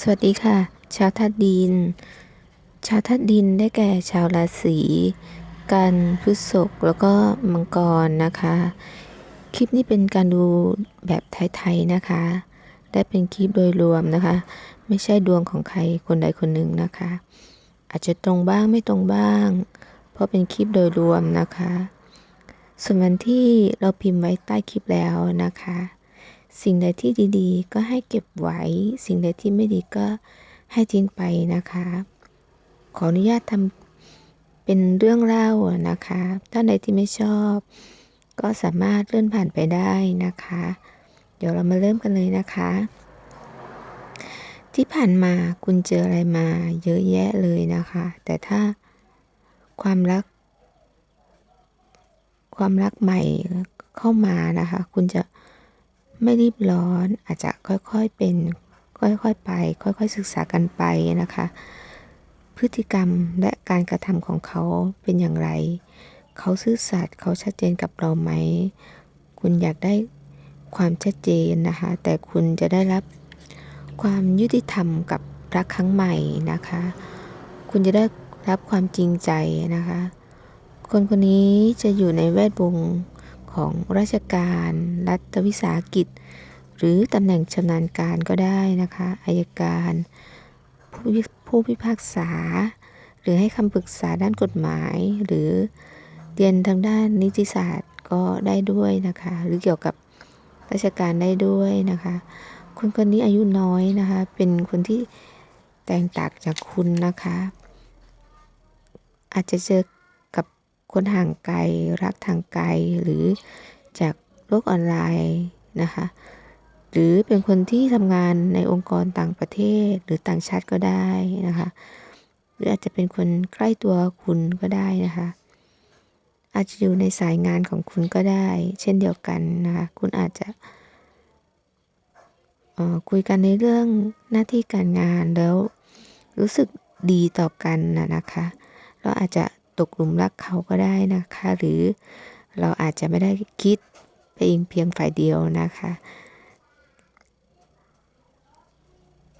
สวัสดีค่ะ ชาวธาตุดิน ชาวธาตุดินได้แก่ชาวราศีกันพฤษภแล้วก็มังกรนะคะ คลิปนี้เป็นการดูแบบไทยๆนะคะ ได้เป็นคลิปโดยรวมนะคะ ไม่ใช่ดวงของใครคนใดคนหนึ่งนะคะ อาจจะตรงบ้างไม่ตรงบ้าง เพราะเป็นคลิปโดยรวมนะคะ ส่วนวันที่เราพิมพ์ไว้ใต้คลิปแล้วนะคะ สิ่งใดที่ดีๆ ก็ให้เก็บไว้ สิ่งใดที่ไม่ดีก็ให้ทิ้งไปนะคะ ขออนุญาตทำเป็นเรื่องเล่านะคะ ท่านใดที่ไม่ชอบ ก็สามารถเลื่อนผ่านไปได้นะคะ เดี๋ยวเรามาเริ่มกันเลยนะคะ ที่ผ่านมาคุณเจออะไรมาเยอะแยะเลยนะคะ แต่ถ้าความรัก ความรักใหม่เข้ามานะคะ คุณจะ ไม่รีบร้อน อาจจะค่อยๆเป็น ค่อยๆไป ค่อยๆศึกษากันไปนะคะ พฤติกรรมและการกระทำของเขาเป็นอย่างไร เขาซื่อสัตย์เขาชัดเจนกับเราไหม คุณอยากได้ความชัดเจนนะคะ แต่คุณจะได้รับความยุติธรรมกับรักครั้งใหม่นะคะ คุณจะได้รับความจริงใจนะคะ คนคนนี้จะอยู่ในแวดวง ของราชการ รัฐวิสาหกิจ หรือตำแหน่งชำนาญการก็ได้นะคะอายการ ผู้พิผู้พิพากษา หรือให้คำปรึกษาด้านกฎหมาย หรือเรียนทางด้านนิติศาสตร์ก็ได้ด้วยนะคะ หรือเกี่ยวกับราชการได้ด้วยนะคะ คนคนนี้อายุน้อยนะคะ เป็นคนที่แตกต่างจากคุณนะคะ อาจจะเจอ คนห่างไกล รักทางไกล หรือจากโลกออนไลน์นะคะ หรือเป็นคนที่ทำงานในองค์กรต่างประเทศหรือต่างชาติก็ได้นะคะ หรืออาจจะเป็นคนใกล้ตัวคุณก็ได้นะคะ อาจจะอยู่ในสายงานของคุณก็ได้ เช่นเดียวกันนะคะ คุณอาจจะคุยกันในเรื่องหน้าที่การงานแล้วรู้สึกดีต่อกันนะนะคะ เราอาจจะ ตกหลุมรักเขาก็ได้นะคะ หรือเราอาจจะไม่ได้คิดไปเองเพียงฝ่ายเดียวนะคะ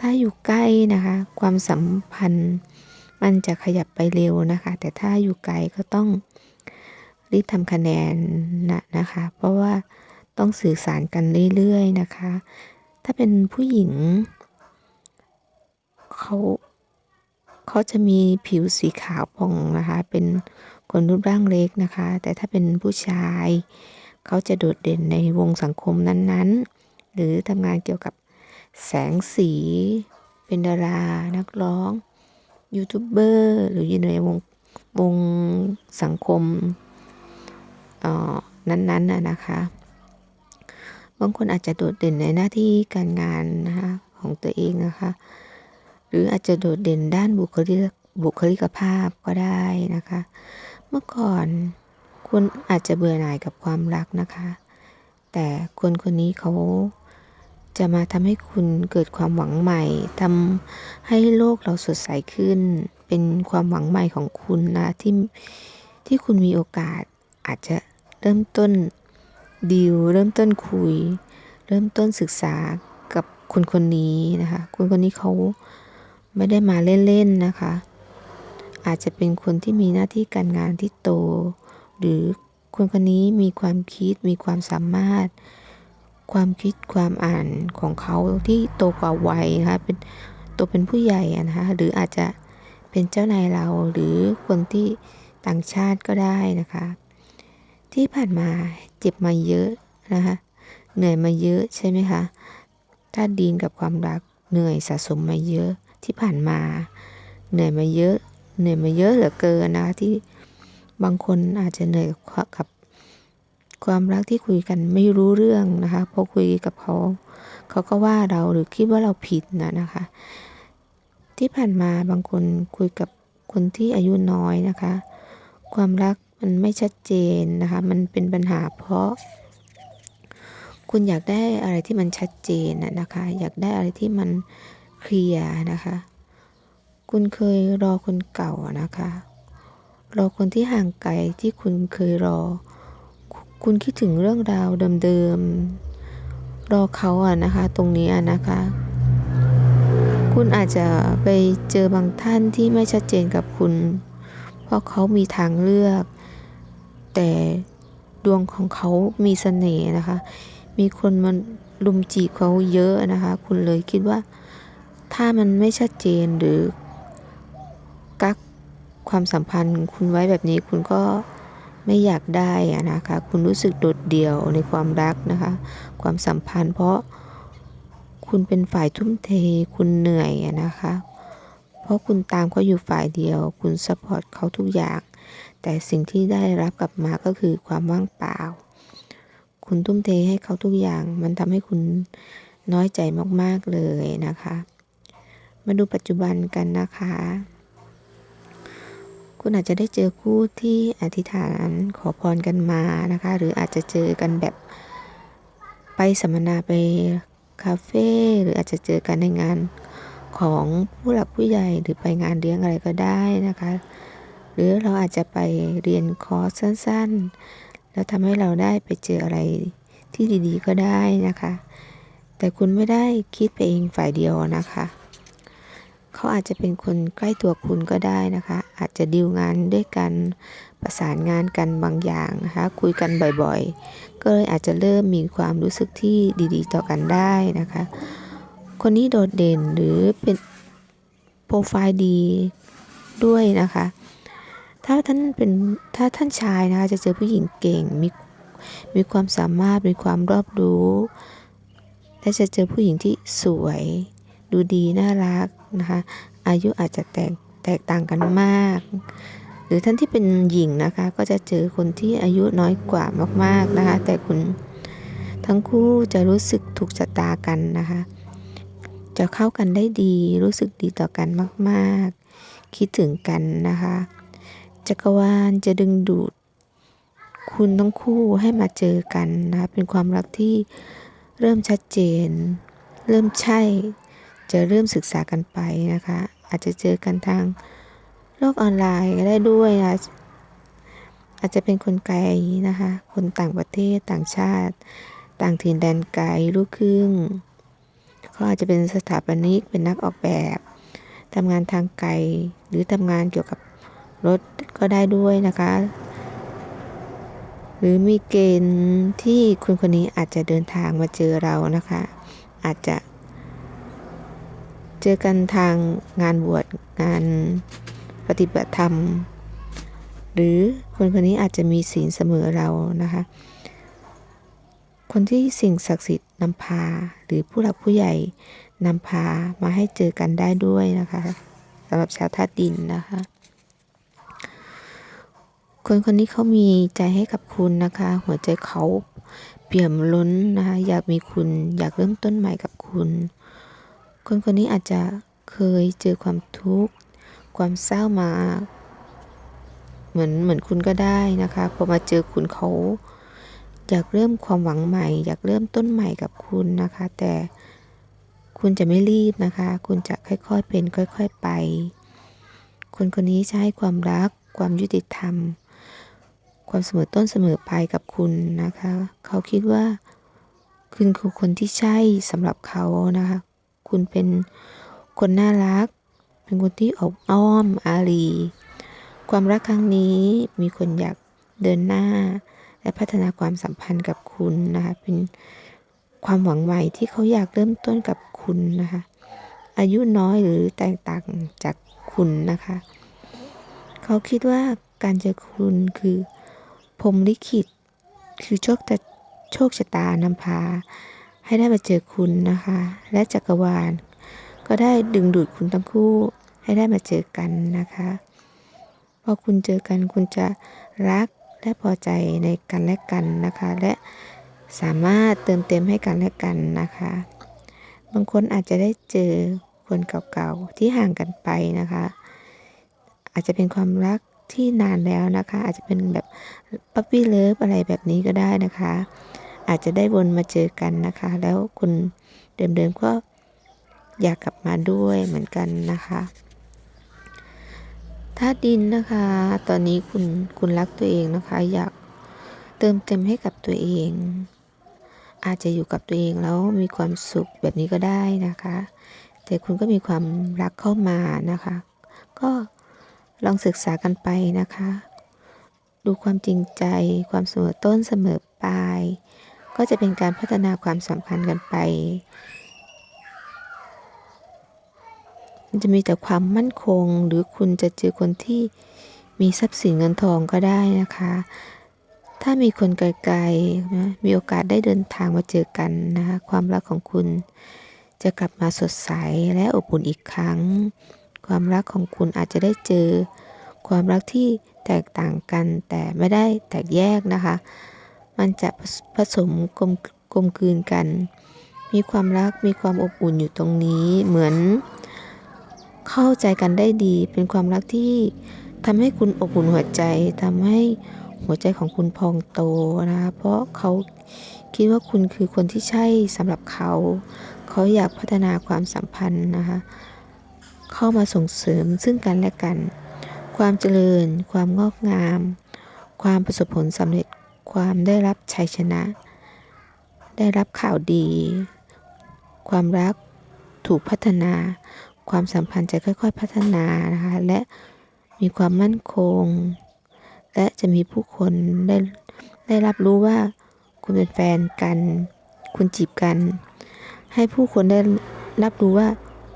ถ้าอยู่ใกล้นะคะ ความสัมพันธ์มันจะขยับไปเร็วนะคะ แต่ถ้าอยู่ไกลก็ต้องรีบทำคะแนนนะนะคะ เพราะว่าต้องสื่อสารกันเรื่อยๆนะคะ ถ้าเป็นผู้หญิงเขา เขาจะมีผิวสีขาวผ่องนะคะ เป็นคนรูปร่างเล็กนะคะ แต่ถ้าเป็นผู้ชาย เขาจะโดดเด่นในวงสังคมนั้นๆ หรือทำงานเกี่ยวกับแสงสี เป็นดารา นักร้องยูทูบเบอร์หรืออยู่ในวงวงสังคมนั้นๆน่ะนะคะ บางคนอาจจะโดดเด่นในหน้าที่การงานนะคะของตัวเองนะคะ รืออาจจะโดดเด่นด้านบุคลิกบุคลิกภาพก็ได้นะคะ เมื่อก่อนคุณอาจจะเบื่อหน่ายกับความรักนะคะ แต่คนคนนี้เขาจะมาทำให้คุณเกิดความหวังใหม่ทำให้โลกเราสดใสขึ้น เป็นความหวังใหม่ของคุณนะที่ที่คุณมีโอกาสอาจจะเริ่มต้นดีลเริ่มต้นคุย เริ่มต้นศึกษากับคนคนนี้นะคะ คนคนนี้เขา ไม่ได้มาเล่นๆนะคะ อาจจะเป็นคนที่มีหน้าที่การงานที่โต หรือคนคนนี้มีความคิดมีความสามารถ ความคิดความอ่านของเขาที่โตกว่าวัยนะคะเป็นโตเป็นผู้ใหญ่นะคะหรืออาจจะเป็นเจ้านายเราหรือคนที่ต่างชาติก็ได้นะคะ ที่ผ่านมาเจ็บมาเยอะนะคะเหนื่อยมาเยอะใช่ไหมคะถ้าดีนกับความรักเหนื่อยสะสมมาเยอะ ที่ผ่านมาเหนื่อยมาเยอะ เหนื่อยมาเยอะเหลือเกินนะคะที่บางคนอาจจะเหนื่อยกับความรักที่คุยกันไม่รู้เรื่องนะคะพอคุยกับเขาเขาก็ว่าเราหรือคิดว่าเราผิดนะนะคะ ที่ผ่านมาบางคนคุยกับคนที่อายุน้อยนะคะ ความรักมันไม่ชัดเจนนะคะ มันเป็นปัญหาเพราะ คุณอยากได้อะไรที่มันชัดเจนนะคะ อยากได้อะไรที่มัน เคลียร์นะคะ คุณเคยรอคนเก่านะคะ รอคนที่ห่างไกลที่คุณเคยรอ คุณคิดถึงเรื่องราวเดิมๆ รอเขาอะนะคะ ตรงนี้อะนะคะ คุณอาจจะไปเจอบางท่านที่ไม่ชัดเจนกับคุณ เพราะเขามีทางเลือก แต่ดวงของเขามีเสน่ห์นะคะ มีคนมาลุมจีบเขาเยอะนะคะ คุณเลยคิดว่า ถ้ามันไม่ชัดเจนหรือ กักความสัมพันธ์ คุณไว้แบบนี้คุณก็ไม่อยากได้นะคะ คุณรู้สึกโดดเดี่ยวในความรักนะคะ ความสัมพันธ์ เพราะคุณเป็นฝ่ายทุ่มเท คุณเหนื่อยนะคะ เพราะคุณตามเขาอยู่ฝ่ายเดียว คุณซัพพอร์ตเขาทุกอย่าง แต่สิ่งที่ได้รับกลับมาก็คือความว่างเปล่า คุณทุ่มเทให้เขาทุกอย่าง มันทำให้คุณน้อยใจมากๆเลยนะคะ มาดูปัจจุบันกันนะคะ คุณอาจจะได้เจอคู่ที่อธิษฐานขอพรกันมานะคะ หรืออาจจะเจอกันแบบไปสัมมนาไปคาเฟ่หรืออาจจะเจอกันในงานของผู้หลักผู้ใหญ่หรือไปงานเลี้ยงอะไรก็ได้นะคะ หรือเราอาจจะไปเรียนคอร์สสั้นๆ แล้วทำให้เราได้ไปเจออะไรที่ดีๆก็ได้นะคะ แต่คุณไม่ได้คิดไปเองฝ่ายเดียวนะคะ เขาอาจจะเป็นคนใกล้ตัวคุณก็ได้นะคะ อาจจะดีลงานด้วยกันประสานงานกันบางอย่างนะคะ คุยกันบ่อยๆ ก็เลยอาจจะเริ่มมีความรู้สึกที่ดีๆ ต่อกันได้นะคะ คนนี้โดดเด่นหรือเป็นโปรไฟล์ดีด้วยนะคะ ถ้าท่านเป็นถ้าท่านชายนะคะจะเจอผู้หญิงเก่งมีมีความสามารถมีความรอบรู้ และจะเจอผู้หญิงที่สวย ดูดีน่ารัก นะคะ อายุอาจจะแตกแตกต่างกันมาก หรือท่านที่เป็นหญิงนะคะ ก็จะเจอคนที่อายุน้อยกว่ามากๆนะคะ แต่คุณทั้งคู่จะรู้สึกถูกชะตากันนะคะ จะเข้ากันได้ดีรู้สึกดีต่อกันมากๆ คิดถึงกันนะคะ จักรวาลจะดึงดูด คุณทั้งคู่ให้มาเจอกันนะคะเป็นความรักที่เริ่มชัดเจน เริ่มใช่ จะเริ่มศึกษากันไปนะคะ อาจจะเจอกันทางโลกออนไลน์ก็ได้ด้วยนะอาจจะเป็นคนไกลนะคะ คนต่างประเทศต่างชาติ ต่างถิ่นแดนไกลลูกครึ่งเขาอาจจะเป็นสถาปนิกเป็นนักออกแบบทำงานทางไกลหรือทำงานเกี่ยวกับรถก็ได้ด้วยนะคะ หรือมีเกณฑ์ที่คนคนนี้อาจจะเดินทางมาเจอเรานะคะ อาจจะ เจอกันทางงานบวชงานปฏิบัติธรรม หรือคนคนนี้อาจจะมีศีลเสมอเรานะคะ คนที่สิ่งศักดิ์สิทธิ์นำพา หรือผู้หลักผู้ใหญ่นำพามาให้เจอกันได้ด้วยนะคะสำหรับชาวธาตุดินนะคะ คนคนนี้เขามีใจให้กับคุณนะคะ หัวใจเขาเปี่ยมล้นนะคะ อยากมีคุณอยากเริ่มต้นใหม่กับคุณ คนคนนี้อาจจะเคยเจอความทุกข์ ความเศร้ามา เหมือนเหมือนคุณก็ได้นะคะ พอมาเจอคุณเขาอยากเริ่มความหวังใหม่ อยากเริ่มต้นใหม่กับคุณนะคะ แต่คุณจะไม่รีบนะคะ คุณจะค่อยๆเป็น ค่อย ๆไป คนคนนี้จะให้ความรัก ความยุติธรรม ความเสมอต้นเสมอปลายกับคุณนะคะ เขาคิดว่า คุณคือคนที่ใช่สำหรับเขานะคะ คุณเป็นคนน่ารัก เป็นคนที่อบอ้อมอารี ความรักครั้งนี้มีคนอยากเดินหน้า และพัฒนาความสัมพันธ์กับคุณนะคะ เป็นความหวังใหม่ที่เขาอยากเริ่มต้นกับคุณนะคะ อายุน้อยหรือแตกต่างจากคุณนะคะ เขาคิดว่าการเจอคุณคือพรหมลิขิต คือโชคแต่โชคชะตานำพา ให้ได้มาเจอคุณนะคะ และจักรวาล ก็ได้ดึงดูดคุณทั้งคู่ ให้ได้มาเจอกันนะคะ พอคุณเจอกันคุณจะรักและพอใจในกันและกันนะคะ และสามารถเติมเต็มให้กันและกันนะคะ บางคนอาจจะได้เจอคนเก่าๆที่ห่างกันไปนะคะ อาจจะเป็นความรักที่นานแล้วนะคะ อาจจะเป็นแบบปั๊ปปี้เลิฟอะไรแบบนี้ก็ได้นะคะ อาจจะได้วนมาเจอกันนะคะ แล้วคุณเดิมๆก็อยากกลับมาด้วยเหมือนกันนะคะธาตุดินนะคะ ตอนนี้คุณคุณรักตัวเองนะคะ อยากเติมเต็มให้กับตัวเอง อาจจะอยู่กับตัวเองแล้วมีความสุขแบบนี้ก็ได้นะคะ แต่คุณก็มีความรักเข้ามานะคะ ก็ลองศึกษากันไปนะคะ ดูความจริงใจความเสมอต้นเสมอปลาย ก็จะเป็นการพัฒนาความสัมพันธ์กันไป มันจะมีแต่ความมั่นคง หรือคุณจะเจอคนที่มีทรัพย์สินเงินทองก็ได้นะคะ ถ้ามีคนไกลๆนะมีโอกาสได้เดินทางมาเจอกันนะคะความรักของคุณจะกลับมาสดใสและอบอุ่นอีกครั้ง ความรักของคุณอาจจะได้เจอ ความรักที่แตกต่างกันแต่ไม่ได้แตกแยกนะคะ มันจะผสมกลมกลมกลืนกัน มีความรักมีความอบอุ่นอยู่ตรงนี้เหมือน เข้าใจกันได้ดี เป็นความรักที่ทำให้คุณอบอุ่นหัวใจทำให้หัวใจของคุณพองโตนะคะเพราะเขาคิดว่าคุณคือคนที่ใช่สำหรับเขา เขาอยากพัฒนาความสัมพันธ์นะคะ เข้ามาส่งเสริมซึ่งกันและกัน ความเจริญ ความงอกงาม ความประสบผลสำเร็จ ความได้รับชัยชนะ ได้รับข่าวดี ความรักถูกพัฒนา ความสัมพันธ์จะค่อย ๆ พัฒนานะคะและมีความมั่นคง และจะมีผู้คนได้ได้รับรู้ว่าคุณเป็นแฟนกัน คุณจีบกัน ให้ผู้คนได้รับรู้ว่า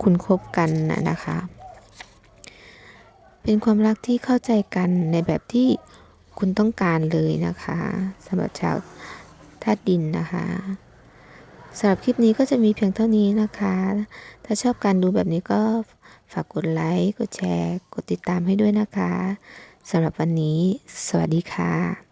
คุณคบกันนะนะคะ เป็นความรักที่เข้าใจกันในแบบที่ คุณต้องการเลยนะคะสำหรับชาวธาตุดินนะคะสำหรับคลิปนี้ก็จะมีเพียงเท่านี้นะคะ ถ้าชอบการดูแบบนี้ก็ฝากกดไลค์ กดแชร์ กดติดตามให้ด้วยนะคะสำหรับวันนี้ สวัสดีค่ะ